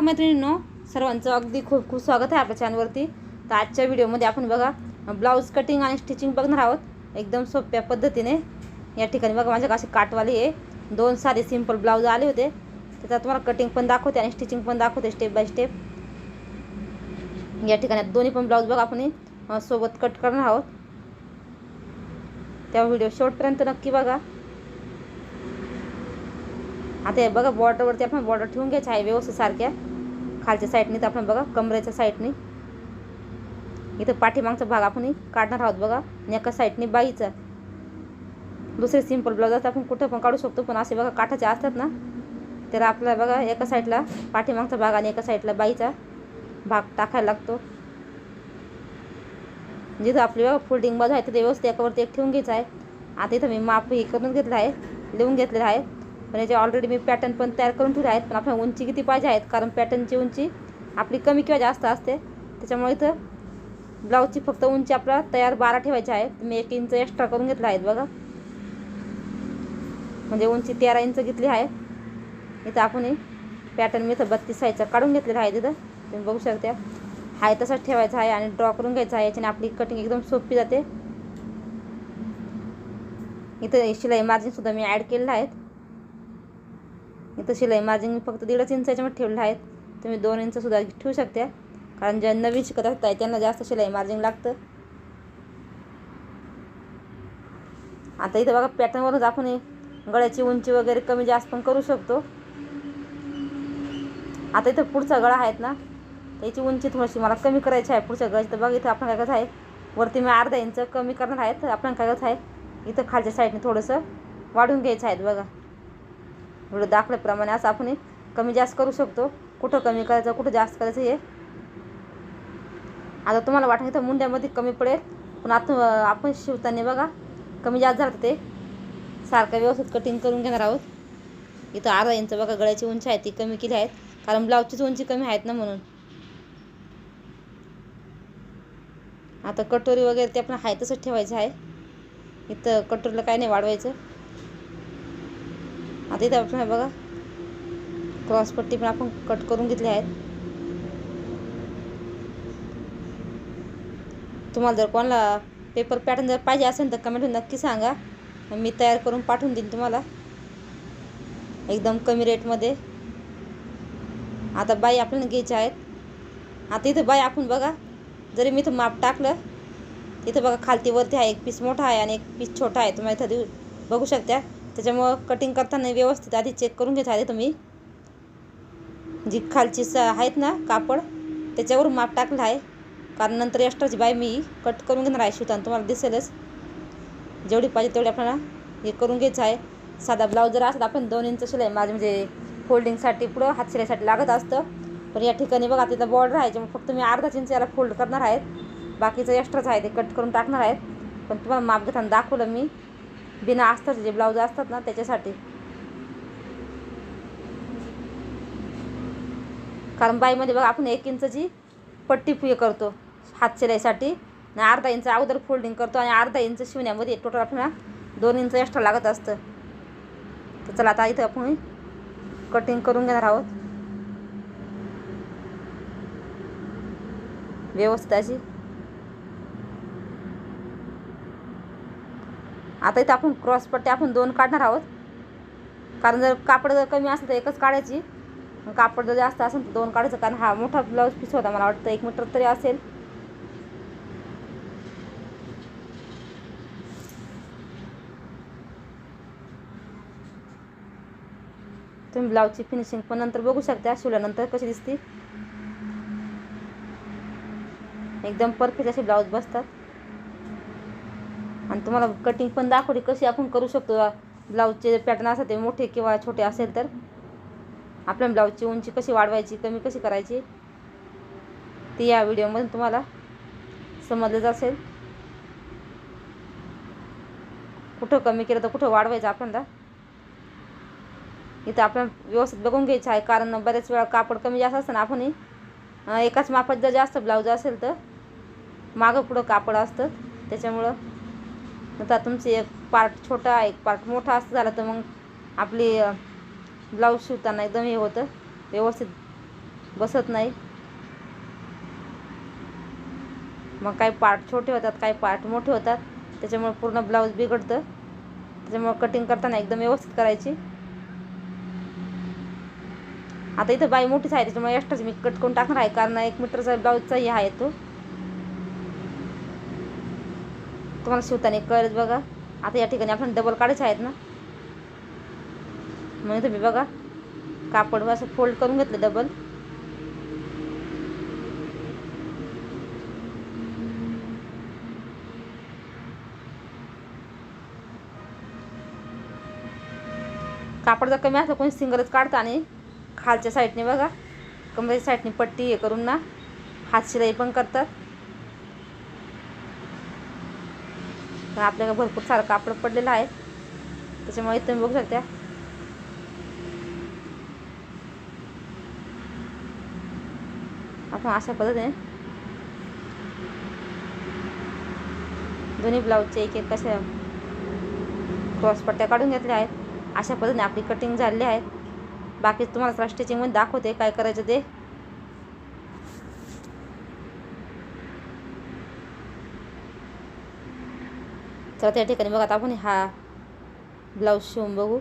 मैत्रिणींनो सर्वांचं अगदी खूप खूप स्वागत आहे आपल्या चॅनलवरती तर आजच्या व्हिडिओमध्ये आपण बघा ब्लाऊज कटिंग आणि स्टिचिंग बघणार आहोत. एकदम सोप्या पद्धतीने. या ठिकाणी बघा माझ्या असे काटवाली आहे. दोन साधे सिंपल ब्लाऊज आले होते. त्याच्यात तुम्हाला कटिंग पण दाखवते आणि स्टिचिंग पण दाखवते स्टेप बाय स्टेप या ठिकाणी दोन्ही पण ब्लाऊज बघा आपण सोबत कट करणार आहोत. त्या व्हिडिओ शेवटपर्यंत नक्की बघा. आता हे बघा बॉर्डरवरती आपण बॉर्डर ठेवून घ्यायचं आहे व्यवस्थित सारख्या. खालच्या साईडने तर आपण बघा कमरेच्या साईडने इथं पाठीमागचा भाग आपण काढणार आहोत बघा. आणि एका साईडने बाईचा. दुसरे सिंपल ब्लाऊज असतात आपण कुठं पण काढू शकतो पण असे बघा काठाचे असतात ना तर आपल्याला बघा एका साईडला पाठीमागचा भाग आणि एका साईडला बाईचा भाग टाकायला लागतो. जिथं आपली बघा फोल्डिंग बाजू आहे तिथे व्यवस्थित एकावरती एक ठेवून घ्यायचं आहे. आता इथं मी माप हे करून घेतलं आहे लिहून घेतलेलं आहे. पण याचे ऑलरेडी मी पॅटर्न पण तयार करून ठेवले आहेत पण आपल्याला उंची किती पाहिजे आहेत? कारण पॅटर्नची उंची आपली कमी किंवा जास्त असते. त्याच्यामुळे इथं ब्लाऊजची फक्त उंची आपला तयार बारा ठेवायची आहे. मी एक इंच एक्स्ट्रा करून घेतला आहेत बघा. म्हणजे उंची तेरा इंच घेतली आहे. इथं आपण पॅटर्न मी इथं बत्तीस साईजचा काढून घेतलेला आहे तिथं. तुम्ही बघू शकता. हाय तसाच ठेवायचा आहे आणि ड्रॉ करून घ्यायचा आहे. याच्याने आपली कटिंग एकदम सोपी जाते. इथं शिलाई मार्जिनसुद्धा मी ॲड केलेलं आहेत इथं शिलाई मार्जिन मी फक्त दीडच इंचाच्यामध्ये ठेवलेलं आहेत. तुम्ही दोन इंचसुद्धा ठेवू शकता. कारण ज्या नवीन शिकत असतात त्यांना जास्त शिलाई मार्जिन लागतं. आता इथं बघा पॅटर्नवरच आपण हे गळ्याची उंची वगैरे कमी जास्त पण करू शकतो. आता इथं पुढचा गळा आहेत ना त्याची उंची थोडीशी मला कमी करायची आहे पुढच्या गळ्याची. तर बघा इथं आपण काय कसं आहे? वरती मी अर्धा इंच कमी करणार आहे तर आपण काय करायचं आहे? इथं खालच्या साईडने थोडंसं वाढून घ्यायचं आहे बघा. एवढं दाखल्याप्रमाणे असं आपण कमी जास्त करू शकतो. कुठं कमी करायचं कुठं जास्त करायचं हे. आता तुम्हाला वाटतं इथं मुंड्यामध्ये कमी पडेल पण आता आपण शिवताना बघा कमी जास्त झालं ते सारखं व्यवस्थित कटिंग करून घेणार आहोत. इथं अर्धा इंच बघा गळ्याची उंची आहे ती कमी केली आहेत. कारण ब्लाऊजचीच उंची कमी आहेत ना म्हणून. आता कटोरी वगैरे ते आपण आहे तसंच ठेवायचं आहे. इथं कटोरीला काय नाही वाढवायचं. आता इथं आपण बघा. क्रॉसपट्टी पण आपण कट करून घेतल्या आहेत. तुम्हाला जर कोणाला पेपर पॅटर्न जर पाहिजे असेल तर कमेंट नक्की सांगा. मी तयार करून पाठवून देईन तुम्हाला. एकदम कमी रेटमध्ये आता बाई आपल्याला घ्यायच्या आहेत. आता इथं बाई आपण बघा जरी मी इथं माप टाकलं इथं बघा खालती वरती आहे एक पीस मोठा आहे आणि एक पीस छोटा आहे. तुम्हाला इथं देऊ बघू शकता. त्याच्यामुळं कटिंग करताना व्यवस्थित आधी चेक करून घ्यायचं आधी तुम्ही. जी खालची स आहेत ना कापड त्याच्यावरून माप टाकलं आहे. कारण नंतर एक्स्ट्राची बाय मी कट करून घेणार आहे शिवताना तुम्हाला दिसेलच. जेवढी पाहिजे तेवढी आपल्याला हे करून घ्यायचं आहे. साधा ब्लाऊज जर असला आपण दोन इंच शिलाई माझे म्हणजे फोल्डिंगसाठी पुढं हात शिलाईसाठी लागत असतं. पण या ठिकाणी बघा तिथं बॉर्डर आहे त्यामुळे फक्त मी अर्धाच इंच याला फोल्ड करणार आहेत. बाकीचं एक्स्ट्राच आहे ते कट करून टाकणार आहेत. पण तुम्हाला माप घेताना दाखवलं मी. बिना असतात जे ब्लाऊज असतात ना त्याच्यासाठी. कारण बाईमध्ये बघा आपण एक इंचची पट्टी फुये करतो हात शिलाईसाठी. आणि अर्धा इंच अगोदर फोल्डिंग करतो आणि अर्धा इंच शिवण्यामध्ये टोटल आपल्याला दोन इंच एक्स्ट्रा लागत असतं. तर चला आता इथं आपण कटिंग करून घेणार आहोत. व्यवस्थित अशी. आता इथं आपण क्रॉस पट्टी आपण दोन काढणार आहोत. कारण जर कापड जर कमी असेल तर एकच काढायची. कापड जर जास्त असेल तर दोन काढायचं. कारण हा मोठा ब्लाऊज पीस होता मला वाटतं. एक मीटर तरी असेल. तुम्ही ब्लाऊजची फिनिशिंग पण नंतर बघू शकता. शिवल्यानंतर कशी दिसते. एकदम परफेक्ट असे ब्लाऊज बसतात. आणि तुम्हाला कटिंग पण दाखवली कशी आपण करू शकतो. ब्लाऊजचे पॅटर्न असतात ते मोठे किंवा छोटे असेल तर. आपल्या ब्लाऊजची उंची कशी वाढवायची कमी कशी करायची ती या व्हिडिओमधून तुम्हाला समजलंच असेल कुठं कमी केलं तर कुठं वाढवायचं आपल्याला. इथं आपण व्यवस्थित बघून घ्यायचं आहे कारण बऱ्याच वेळा कापड कमी जास्त असतं ना आपण एकाच मापात जर जास्त ब्लाऊज असेल तर मागं पुढं कापड असतं त्याच्यामुळं आता तुमचे एक पार्ट छोटा एक पार्ट मोठा असं झालं तर मग आपली ब्लाऊज शिवताना एकदम हे होतं व्यवस्थित बसत नाही. मग काही पार्ट छोटे होतात काही पार्ट मोठे होतात. त्याच्यामुळे पूर्ण ब्लाऊज बिघडतं. त्याच्यामुळे कटिंग करताना एकदम व्यवस्थित करायची. आता इथं बाई मोठीच आहे त्याच्यामुळे एक्स्ट्राच मी कट करून टाकणार आहे. कारण एक मीटरचा ब्लाऊजचा हे आहे तो. तुम्हाला शिवताना कळेल बघा. आता या ठिकाणी आपण डबल काढायचे आहेत ना. म्हणून तुम्ही बघा कापड असं फोल्ड करून घेतलं डबल कापड जर कमी असलं कोणी सिंगलच काढतं आणि खालच्या साईडने बघा. कमरेच्या साईडने पट्टी हे करून ना हात शिलाई पण करतात. पण आपल्याला भरपूर सारं कापड पडलेलं आहे. त्याच्यामुळे तुम्ही बघू शकता. आपण अशा पद्धतीने दोन्ही ब्लाऊजचे एक एक कशा क्रॉस पट्ट्या काढून घेतल्या आहेत. अशा पद्धतीने आपली कटिंग झालेली आहे. बाकी तुम्हाला स्टिचिंगमध्ये दाखवते काय करायचं ते. तर त्या ठिकाणी बघा आता आपण हा ब्लाऊज शिवून बघू.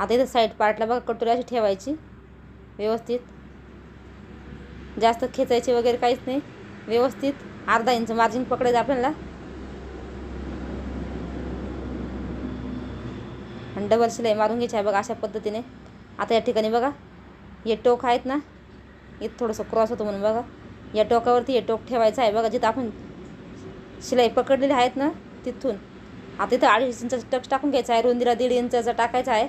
आता इथं साईड पार्टला बघा कटोरी अशी ठेवायची व्यवस्थित. जास्त खेचायचे वगैरे काहीच नाही व्यवस्थित. अर्धा इंच मार्जिन पकडायचं आपल्याला. आणि डबल शिलाई मारून घ्यायची आहे बघा अशा पद्धतीने. आता या ठिकाणी बघा हे टोक आहेत ना इथं थोडंसं क्रॉस होतं म्हणून बघा. या टोकावरती हे टोक ठेवायचं आहे बघा जिथं आपण शिलाई पकडलेली आहेत ना तिथून. आता इथं अडीच इंचाचा टक्स टाकून घ्यायचा आहे रुंदीला दीड इंचाचा टाकायचा आहे.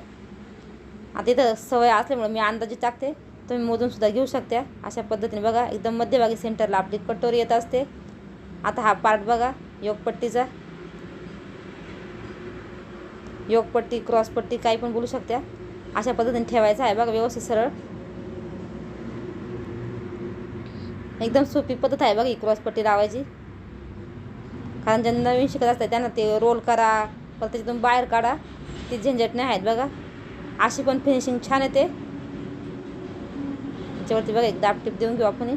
आता इथं सवय असल्यामुळे मी अंदाजे टाकते. तुम्ही मोजूनसुद्धा घेऊ शकता. अशा पद्धतीने बघा एकदम मध्यभागी सेंटरला आपली कटोरी येत असते. आता हा पार्ट बघा योगपट्टीचा. योगपट्टी क्रॉसपट्टी काही पण बोलू शकत्या अशा पद्धतीने ठेवायचं आहे बघा व्यवस्थित सरळ. एकदम सोपी पद्धत आहे बघा ही क्रॉसपट्टी लावायची. कारण ज्यांना नवीन शिकत असतात त्यांना ते रोल करा परत त्याच्यातून बाहेर काढा. ती झंझट नाही आहेत बघा. अशी पण फिनिशिंग छान येते. त्याच्यावरती बघा एक दाब टिप देऊन घेऊ आपण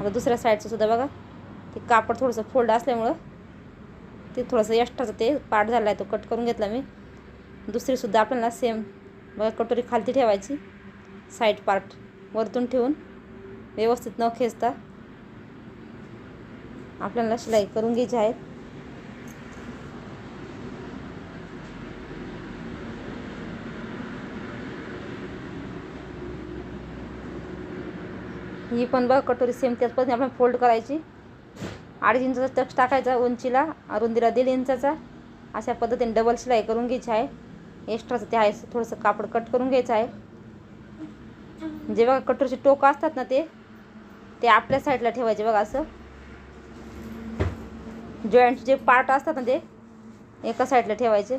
आता दुसऱ्या साईडचं सुद्धा बघा. ते कापड थोडंसं फोल्ड असल्यामुळं ते थोडंसं एक्स्ट्राचं ते पार्ट झाला आहे तो कट करून घेतला मी. दुसरीसुद्धा आपल्याला सेम बघा कटोरी खालती ठेवायची. साईड पार्ट वरतून ठेवून. व्यवस्थित न खेचता. आपल्याला शिलाई करून घ्यायची आहेत. ही पण बघ कटोरी सेम त्याच पद्धतीने आपण फोल्ड करायची. अडीच इंचाचा टक्स टाकायचा उंचीला रुंदीला दीड इंचाचा. अशा पद्धतीने डबल शिलाई करून घ्यायची आहे. एक्स्ट्राचं ते आहे थोडंसं कापड कट करून घ्यायचं आहे. जे बघा कटोरीचे टोकं असतात ना ते ते आपल्या साईडला ठेवायचे बघा असं. जॉईंट जे पार्ट असतात ना ते एका साईडला ठेवायचे.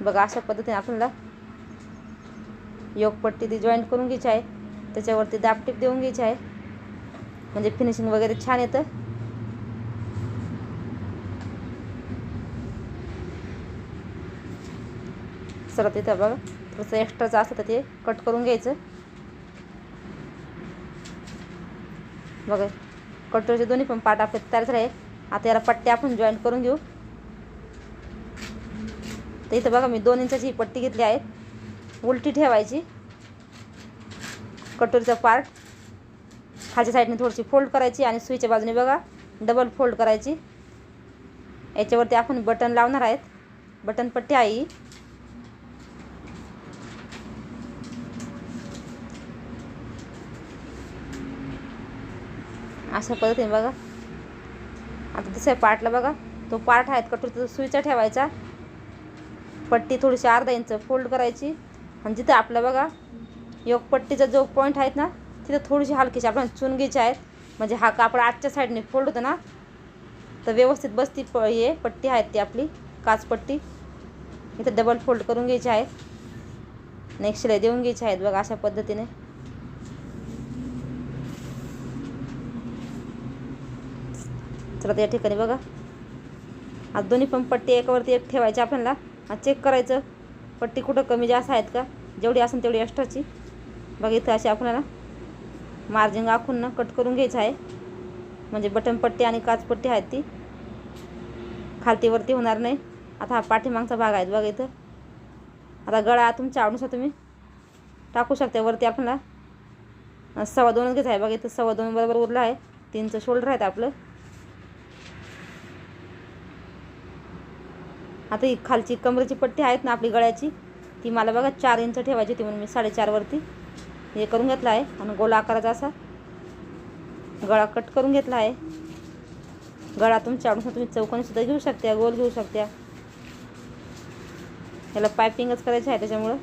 बघा अशा पद्धतीने आपल्याला योगपट्टी ती जॉईंट करून घ्यायची आहे. त्याच्यावरती दापटीप देऊन घ्यायची आहे. म्हणजे फिनिशिंग वगैरे छान येतं. सरत तिथं बघा थोडंसं एक्स्ट्राचं असतं तर ते कट करून घ्यायचं. बघा कटोरीचे दोन्ही पण पार्ट आपले तयार झाले आता याला पट्ट्या आपण जॉईंट करून घेऊ. तर इथं बघा मी दोन इंचाची ही पट्टी घेतली आहे. उलटी ठेवायची. कटोरीचा पार्ट खालच्या साईडने थोडीशी फोल्ड करायची आणि सुईच्या बाजूने बघा डबल फोल्ड करायची. याच्यावरती आपण बटन लावणार आहेत. बटन पट्टी आहे अशा पद्धतीने बघा. आता दुसऱ्या पार्टला बघा. तो पार्ट आहेत कटोर तिथं सुईचा ठेवायचा. पट्टी थोडीशी अर्धा इंच फोल्ड करायची. आणि जिथं आपलं बघा योग पट्टीचा जो पॉईंट आहेत ना तिथं थोडीशी हलकीची आपल्याला चुनगीची आहेत. म्हणजे हा कापड आजच्या साईडने फोल्ड होतं ना तर व्यवस्थित बसती प हे पट्टी आहेत ती आपली काचपट्टी इथं डबल फोल्ड करून घ्यायची आहे नेक्स्ट शिलाई देऊन घ्यायची आहेत बघा अशा पद्धतीने चला तर या ठिकाणी बघा. आज दोन्ही पण पट्टी एकावरती एक ठेवायची आपल्याला. चेक करायचं. पट्टी कुठं कमी जास्त आहेत का? जेवढी असेल तेवढी एक्स्ट्राची बघा इथं अशी आपल्याला मार्जिंग आखून ना कट करून घ्यायचं आहे. म्हणजे बटन पट्टी आणि काच पट्टी आहेत ती. खालतीवरती होणार नाही. आता हा पाठीमागचा भाग आहे बघा इथं. आता गळा तुमच्या आवडीनुसार तुम्ही टाकू शकता. वरती आपल्याला सव्वा दोनच घ्यायचं आहे. बघा इथं सव्वा दोन बरोबर उरलं आहे. तीनचं शोल्डर आहेत आपलं. आता ही खालची कमरेची पट्टी आहेत ना आपली गळ्याची ती मला बघा चार इंच ठेवायची होती म्हणून मी साडेचारवरती हे करून घेतलं आहे आणि गोल आकाराचा असा गळा कट करून घेतला आहे. गळा तुमच्या आवडून तुम्ही चौकोनीसुद्धा घेऊ शकता गोल घेऊ शकता. याला पायपिंगच करायचं आहे त्याच्यामुळं.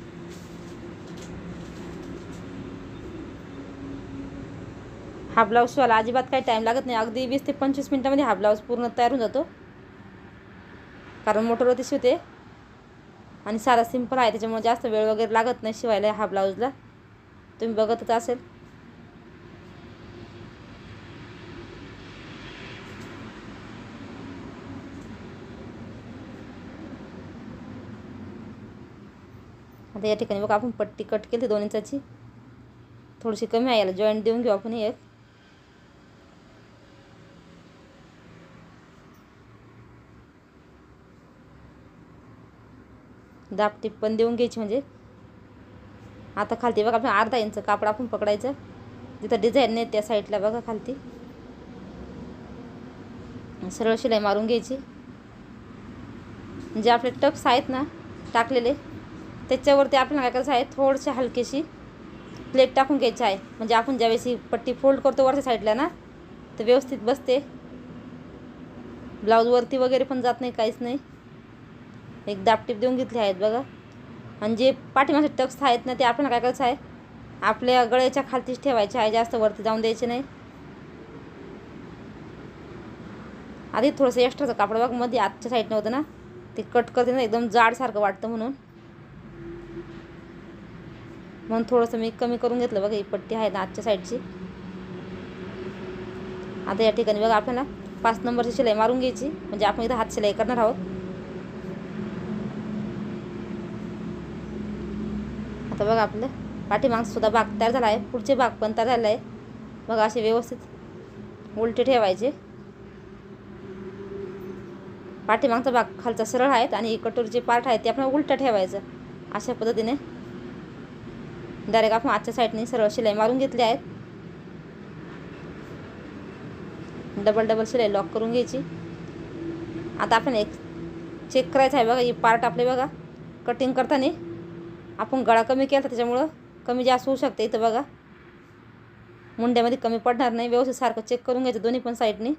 हा ब्लाऊज शिवायला अजिबात काही टाईम लागत नाही. अगदी वीस ते पंचवीस मिनटामध्ये हा ब्लाऊज पूर्ण तयार होऊन जातो. कारण मोटरवरती शिवते. आणि साधा सिंपल आहे त्याच्यामुळे जास्त वेळ वगैरे लागत नाही शिवायला हा ब्लाऊजला तुम्ही बघतच असेल. आता या ठिकाणी बघा आपण पट्टी कट केली दोन इंचाची. थोडीशी कमी आहे याला जॉईंट देऊन घेऊ आपण एक. दापटीप पण देऊन घ्यायची म्हणजे. आता खालती बघा आपण अर्धा इंच कापड आपण पकडायचं. जिथं डिझाईन नाही त्या साईडला बघा खालती. सरळ शिलाई मारून घ्यायची. जे आपले टक्स आहेत ना टाकलेले त्याच्यावरती आपल्याला काय करायचं आहे थोडीशी हलकीशी प्लेट टाकून घ्यायची आहे. म्हणजे आपण ज्यावेळेस ही पट्टी फोल्ड करतो वरच्या साईडला ना तर व्यवस्थित बसते. ब्लाऊजवरती वगैरे पण जात नाही काहीच नाही. एक दापटीप देऊन घेतली आहेत बघा. आणि जे पाठीमागचे टक्स आहेत ना ते आपण काय करायचं आहे? आपल्या गळ्याच्या खालतीच ठेवायचे आहे जास्त वरती जाऊन द्यायचे नाही. आधी थोडंसं एक्स्ट्राचं कापड बघमध्ये आजच्या साईडनं होतं ना? ते कट करते ना एकदम जाडसारखं वाटतं म्हणून. म्हणून थोडंसं मी कमी करून घेतलं बघा ही पट्टी आहे ना आजच्या साईडची आता या ठिकाणी बघा आपल्याला पाच नंबरची शिलाई मारून घ्यायची. म्हणजे आपण इथं हात शिलाई करणार आहोत. आता बघा आपलं पाठीमागसुद्धा बाग भाग तयार झाला आहे पुढचे भाग पण तयार झाला आहे. बघा असे व्यवस्थित उलटे ठेवायचे. पाठीमागचा भाग खालचा सरळ आहेत आणि कटोरीचे पार्ट आहेत ते आपण उलटं ठेवायचं. अशा पद्धतीने. डायरेक्ट आपण आजच्या साईडने सरळ शिलाई मारून घेतली आहेत डबल डबल शिलाई लॉक करून घ्यायची. आता आपण एक चेक करायचं आहे बघा ही पार्ट आपले बघा कटिंग करताना. आपण गळा कमी केला त्याच्यामुळं कमी जास्त होऊ शकते इथं बघा. मुंड्यामध्ये कमी पडणार नाही. व्यवस्थित सारखं चेक करून घ्यायचं दोन्ही पण साईडनी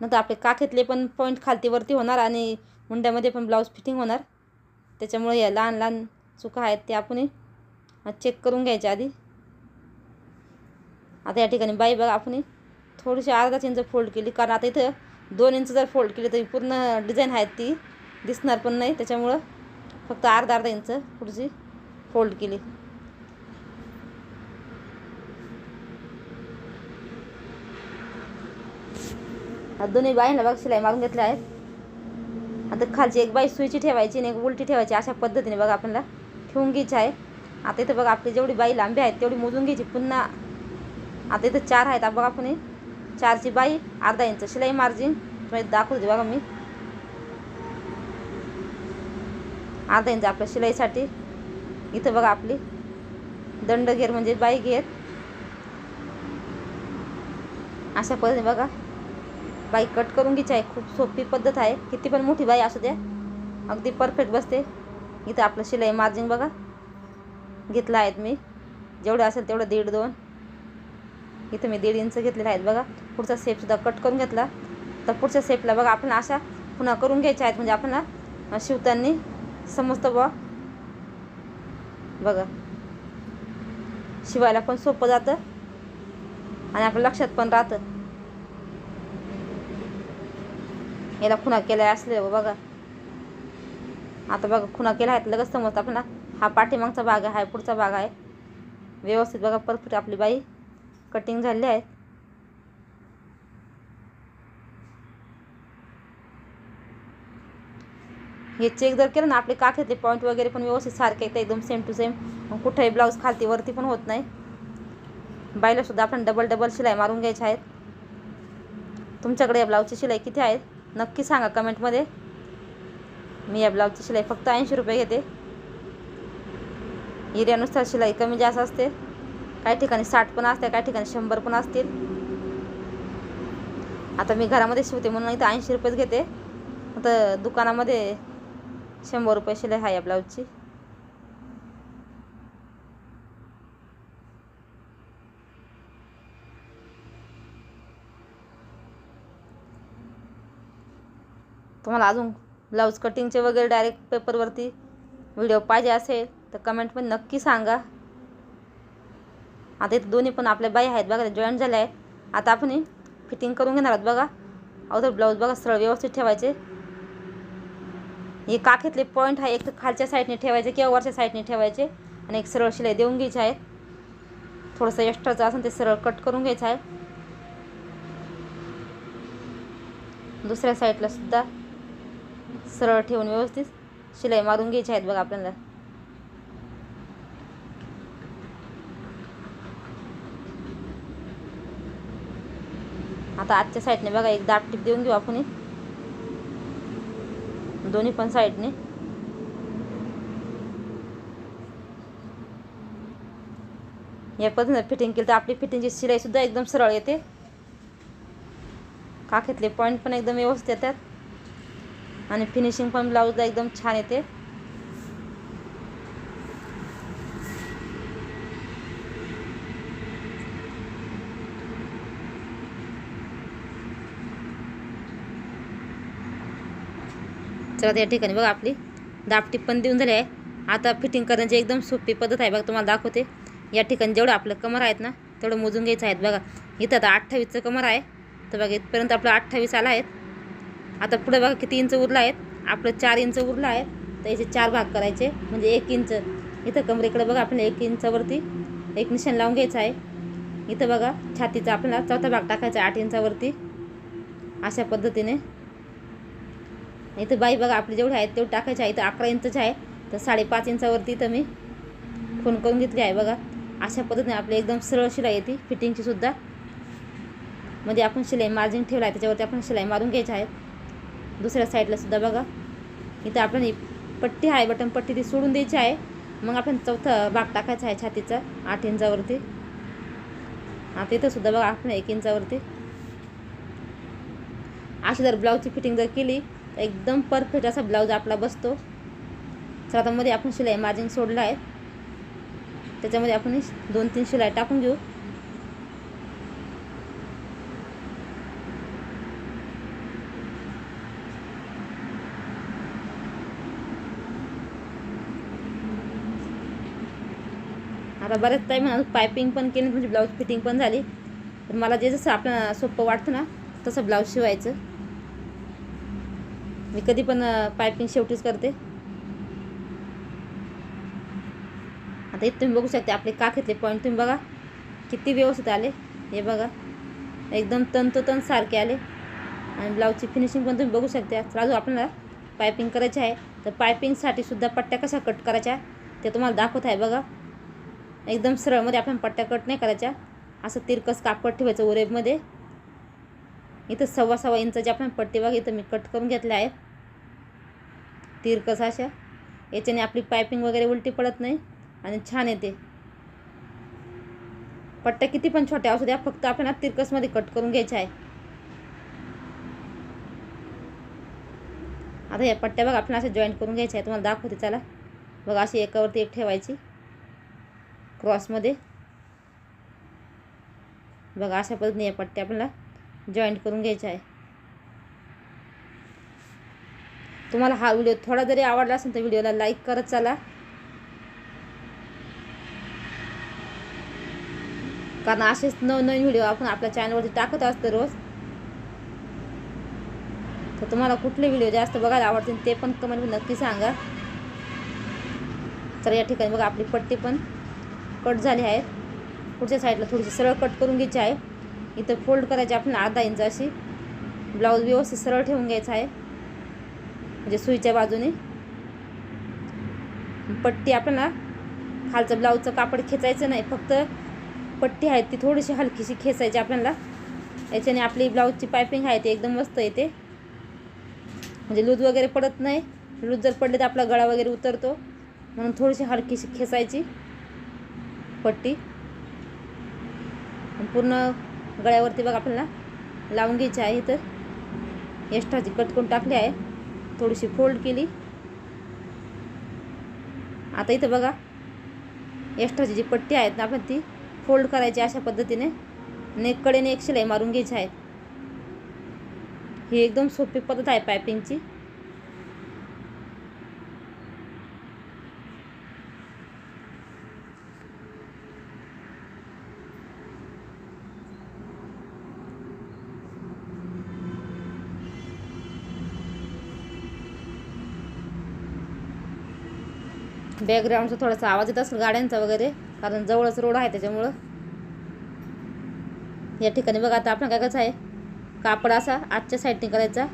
नंतर आपले काखेतले पण पॉईंट खालतीवरती होणार आणि मुंड्यामध्ये पण ब्लाऊज फिटिंग होणार. त्याच्यामुळे या लहान लहान चुका आहेत ते आपण चेक करून घ्यायच्या आधी. आता या ठिकाणी बाई बघा आपण थोडीशी अर्धाच इंच फोल्ड केली. कारण आता इथं दोन इंच जर फोल्ड केली तर पूर्ण डिझाईन आहेत ती. दिसणार पण नाही. त्याच्यामुळं फक्त अर्धा अर्धा इंच पुढची फोल्ड केली. दोन्ही बाईंना बघा शिलाई मागून घेतल्या आहेत. आता खालची एक बाई सुईची ठेवायची आणि एक उलटी ठेवायची अशा पद्धतीने बघा आपल्याला ठेवून घ्यायची आहे. आता इथं बघा आपली जेवढी बाई लांबी आहेत तेवढी मोजून घ्यायची. पुन्हा आता इथं चार आहेत. बघा आपण चारची बाई अर्धा इंच. शिलाई मार्जिन. तुम्ही दाखवते बघा मी. अर्धा इंच आपल्या शिलाईसाठी. इथं बघा आपली. दंड घेर म्हणजे बाई घेर अशा पद्धतीने बघा. बाई कट करून घ्यायची आहे. खूप सोपी पद्धत आहे. किती पण मोठी बाई असू द्या. अगदी परफेक्ट बसते. इथं आपलं शिलाई मार्जिन बघा. घेतलं आहेत मी. जेवढं असेल तेवढं दीड दोन. इथं मी दीड इंच घेतलेलं आहेत बघा. पुढचा सेपसुद्धा कट करून घेतला. तर पुढच्या सेपला बघा आपण अशा पुन्हा करून घ्यायच्या आहेत. म्हणजे आपण शिवताना समजतं बा बघा. शिवायला पण सोपं जातं आणि आपल्या लक्षात पण राहतं. याला खुणा केल्या असले हो बघा. आता बघा खुणा केला आहेत लगेच समजतं आपल्याला. हा पाठीमागचा भाग आहे पुढचा भाग आहे. व्यवस्थित बघा परफेक्ट आपली बाई. कटिंग झाली आहे. हे चेक जर केलं ना आपले काखेतले पॉईंट वगैरे पण व्यवस्थित सारखे येते एकदम सेम टू सेम कुठेही ब्लाऊज खालती वरती पण होत नाही. बाईला सुद्धा आपण डबल डबल शिलाई मारून घ्यायच्या आहेत. तुमच्याकडे या ब्लाऊजची शिलाई किती आहेत? नक्की सांगा कमेंटमध्ये मी या ब्लाऊजची शिलाई फक्त ऐंशी रुपये घेते. एरियानुसार शिलाई कमी जास्त असते. काही ठिकाणी साठ पण असते काही ठिकाणी शंभर पण असतील. आता मी घरामध्ये शिवते म्हणून इथं ऐंशी रुपयेच घेते. आता दुकानामध्ये शंभर रुपये शिलाई आहे या ब्लाऊजची. तुम्हाला अजून ब्लाऊज कटिंगचे वगैरे डायरेक्ट पेपरवरती व्हिडिओ पाहिजे असेल तर कमेंटमध्ये नक्की सांगा. आता इथं दोन्ही पण आपल्या बाई आहेत बघा जॉईन झाले आहेत. आता आपण फिटिंग करून घेणार आहोत बघा. अगोदर ब्लाऊज बघा सरळ व्यवस्थित ठेवायचे. हे काखेतले पॉईंट आहे एक तर खालच्या साईडने ठेवायचे किंवा वरच्या साईडने ठेवायचे. आणि एक सरळ शिलाई देऊन घ्यायची आहे. थोडंसं एक्स्ट्राचं असेल ते सरळ कट करून घ्यायचं आहे. दुसऱ्या साईडला सुद्धा सरळ ठेवून व्यवस्थित शिलाई मारून घ्यायची आहेत बघा आपल्याला. आता आजच्या साईडने बघा एक दाट टीप देऊन घेऊ आपण दोन्ही पण साईडने या पद्धतीने फिटिंग केली तर आपली फिटिंगची शिलाईसुद्धा एकदम सरळ येते. काखेतले पॉईंट पण एकदम व्यवस्थित येतात. आणि फिनिशिंग पण ब्लाऊजला एकदम छान येते. चला या ठिकाणी बघा आपली दापटी पण देऊन झाली आहे. आता फिटिंग करण्याची एकदम सोपी पद्धत आहे बघा तुम्हाला दाखवते. या ठिकाणी जेवढं आपलं कमर आहेत ना तेवढं मोजून घ्यायचं आहेत बघा. इथं आता अठ्ठावीसचं कमर आहे. तर बघा इथपर्यंत आपलं अठ्ठावीस आला आहेत आता पुढे बघा किती इंच उरलं आहेत. आपलं चार इंच उरलं आहे. तर याचे चार भाग करायचे म्हणजे एक इंच. इथं कमरेकडे बघा आपल्याला एक इंचावरती एक निशाण लावून घ्यायचं आहे. इथं बघा छातीचा आपल्याला चौथा भाग टाकायचा आठ इंचावरती. अशा पद्धतीने इथं बाई बघा आपले जेवढे आहेत तेवढे टाकायचे आहे. इथं अकरा इंचच आहे. तर साडेपाच इंचावरती इथं मी खून करून घेतली आहे बघा. अशा पद्धतीने आपली एकदम सरळ शिलाई येते फिटिंगची सुद्धा. म्हणजे आपण शिलाई मार्जिन ठेवला आहे त्याच्यावरती आपण शिलाई मारून घ्यायची आहे. दुसऱ्या साईडला सुद्धा बघा. इथं आपण पट्टी आहे बटन पट्टी ती सोडून द्यायची आहे. मग आपण चौथा भाग टाकायचा आहे छातीचा आठ इंचावरती. आता इथं सुद्धा बघा आपण एक इंचावरती. अशी जर ब्लाऊजची फिटिंग जर केली तर एकदम परफेक्ट असा ब्लाऊज आपला बसतो. तर आता मध्ये आपण शिलाई मार्जिन सोडलं आहे त्याच्यामध्ये आपण दोन तीन शिलाई टाकून घेऊ. आता बऱ्याच टाईम पायपिंग पण केली म्हणजे ब्लाऊज फिटिंग पण झाली. तर मला जे जसं आपल्याला सोपं वाटतं ना तसं ब्लाऊज शिवायचं. मी कधी पण पायपिंग शेवटीच करते. आता इथं तुम्ही बघू शकता आपले काखेतले पॉईंट तुम्ही बघा किती व्यवस्थित आले. हे बघा एकदम तंतोतंत सारखे आले. आणि ब्लाऊजची फिनिशिंग पण तुम्ही बघू शकता. राजू आपल्याला पायपिंग करायची आहे. तर पायपिंगसाठी सुद्धा पट्ट्या कशा कट करायच्या ते तुम्हाला दाखवत आहे बघा. एकदम सरळमध्ये आपण पट्ट्या कट नाही करायच्या. असं तिरकस कापड ठेवायचं उरेबमध्ये इथं सव्वा सव्वा इंचाची आपण पट्टी बघा इथं मी कट करून घेतल्या आहेत. तिरकस अशा? याच्याने आपली पायपिंग वगैरे उलटी पडत नाही आणि छान येते. पट्ट्या किती पण छोट्या असू द्या फक्त आपण तिरकसमध्ये कट करून घ्यायच्या आहे. आता या पट्ट्या बघा आपण अशा जॉईंट करून घ्यायच्या आहे तुम्हाला दाखवते चला. बघा अशी एकावरती एक ठेवायची. क्रॉसमध्ये बघा अशा पद्धतीने या पट्ट्या आपल्याला जॉईंट करून घ्यायच्या आहे. तुम्हाला हा व्हिडिओ थोडा जरी आवडला असेल तर व्हिडिओला लाईक करत चला. कारण असेच नवनवीन व्हिडिओ आपण आपल्या चॅनलवरती टाकत असतो रोज. तर तुम्हाला कुठले व्हिडिओ जास्त बघायला आवडतील ते पण कमेंटमध्ये नक्की सांगा. तर या ठिकाणी बघा आपली पट्टी पण कट झाली आहे. पुढच्या साईडला थोडीशी सरळ कट करून घ्यायची आहे. इथं फोल्ड करायची आपण अर्धा इंच अशी. ब्लाऊज व्यवस्थित सरळ ठेवून घ्यायचा आहे. म्हणजे सुईच्या बाजूने. पट्टी आपल्याला खालचं ब्लाऊजचं कापड खेचायचं नाही फक्त पट्टी आहे ती थोडीशी हलकीशी खेचायची आपल्याला. याच्याने आपली ब्लाऊजची पायपिंग आहे ती एकदम मस्त येते. म्हणजे लूज वगैरे पडत नाही. लूज जर पडले तर आपला गळा वगैरे उतरतो. म्हणून थोडीशी हलकीशी खेचायची पट्टी. पूर्ण गळ्यावरती बघा आपल्याला लावून घ्यायची आहे तर एक्स्ट्राची कट करून टाकली आहे. थोडीशी फोल्ड केली. आता इथं बघा एक्स्ट्राची जी पट्टी आहेत ना आपण ती फोल्ड करायची अशा पद्धतीने नेककडेने एक शिलाई मारून घ्यायची आहे ही एकदम सोपी पद्धत आहे पायपिंगची बॅकग्राऊंडचा थोडासा आवाज येत असेल गाड्यांचा वगैरे कारण जवळच रोड आहे त्याच्यामुळं. या ठिकाणी बघा आता आपण काय कसं आहे. कापड असा आजच्या साईडने करायचा.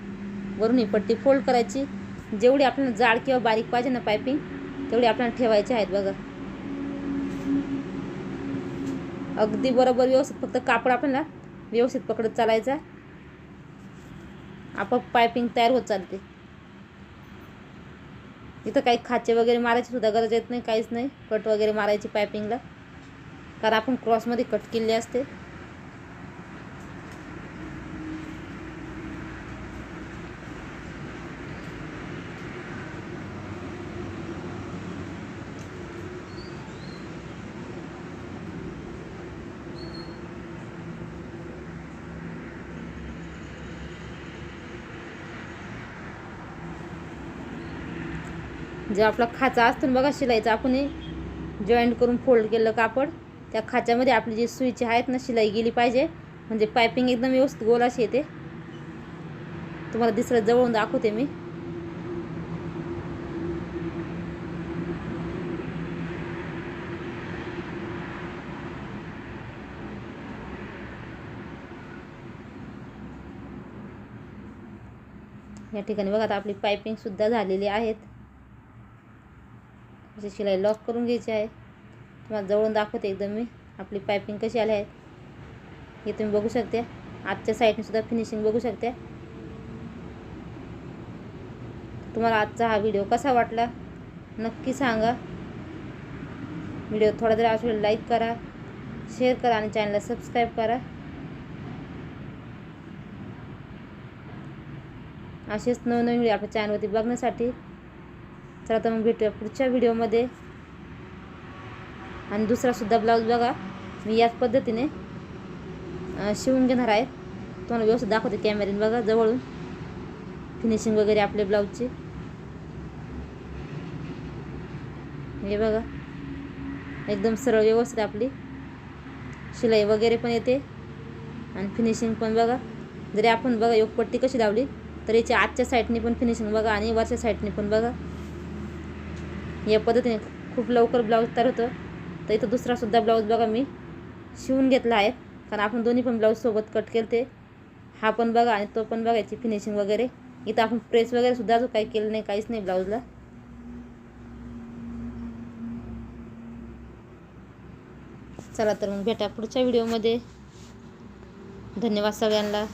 वरून ही पट्टी फोल्ड करायची. जेवढी आपल्याला जाड किंवा बारीक पाहिजे ना पायपिंग तेवढी आपल्याला ठेवायची आहेत बघा. अगदी बरोबर व्यवस्थित फक्त कापड आपल्याला व्यवस्थित पकडत चालायचा. आपोआप पायपिंग तयार होत चालते. इथं काही खाचे वगैरे मारायची सुद्धा गरज येत नाही काहीच नाही. कट वगैरे मारायची पायपिंगला कारण आपण क्रॉसमध्ये कट केले असते. जे आपला खाचा असतो ना बघा शिलाईचा आपण जॉईंट करून फोल्ड केलं कापड त्या खाच्यामध्ये आपली जी सुईची आहेत ना शिलाई गेली पाहिजे. म्हणजे पायपिंग एकदम व्यवस्थित गोल अशी येते. तुम्हाला दिसलं जवळून दाखवते मी. या ठिकाणी बघा आता आपली पायपिंग सुद्धा झालेली आहेत. अशी शिलाई लॉक करून घ्यायची आहे. तुम्हाला जवळून दाखवते एकदम मी. आपली पायपिंग कशी आली आहे. हे तुम्ही बघू शकते. आजच्या साईडने सुद्धा फिनिशिंग बघू शकते. तुम्हाला आजचा हा व्हिडिओ कसा वाटला? नक्की सांगा. व्हिडिओ थोडा जरी असेल लाईक करा. शेअर करा आणि चॅनलला सबस्क्राईब करा. असेच नवनवीन व्हिडिओ आपल्या चॅनलवरती बघण्यासाठी चला तर मग भेटूया पुढच्या व्हिडिओमध्ये. आणि दुसरासुद्धा ब्लाऊज बघा. मी याच पद्धतीने शिवून घेणार आहे. तुम्हाला व्यवस्थित दाखवते कॅमेऱ्याने बघा जवळून. फिनिशिंग वगैरे आपल्या ब्लाऊजची हे बघा. एकदम सरळ व्यवस्थित आपली. शिलाई वगैरे पण येते. आणि फिनिशिंग पण बघा. जरी आपण बघा योगपट्टी कशी लावली तर याच्या आजच्या साईडने पण फिनिशिंग बघा आणि वरच्या साईडने पण बघा. या पद्धतीने खूप लवकर ब्लाऊज तयार होतं. तर इथं दुसरासुद्धा ब्लाऊज बघा मी शिवून घेतला आहे. कारण आपण दोन्ही पण ब्लाऊज सोबत कट केले ते हा पण बघा आणि तो पण बघायची फिनिशिंग वगैरे. इथं आपण प्रेस वगैरे सुद्धा अजून काही केलं नाही काहीच नाही ब्लाऊजला चला तर मग भेटा पुढच्या व्हिडिओमध्ये धन्यवाद सगळ्यांना.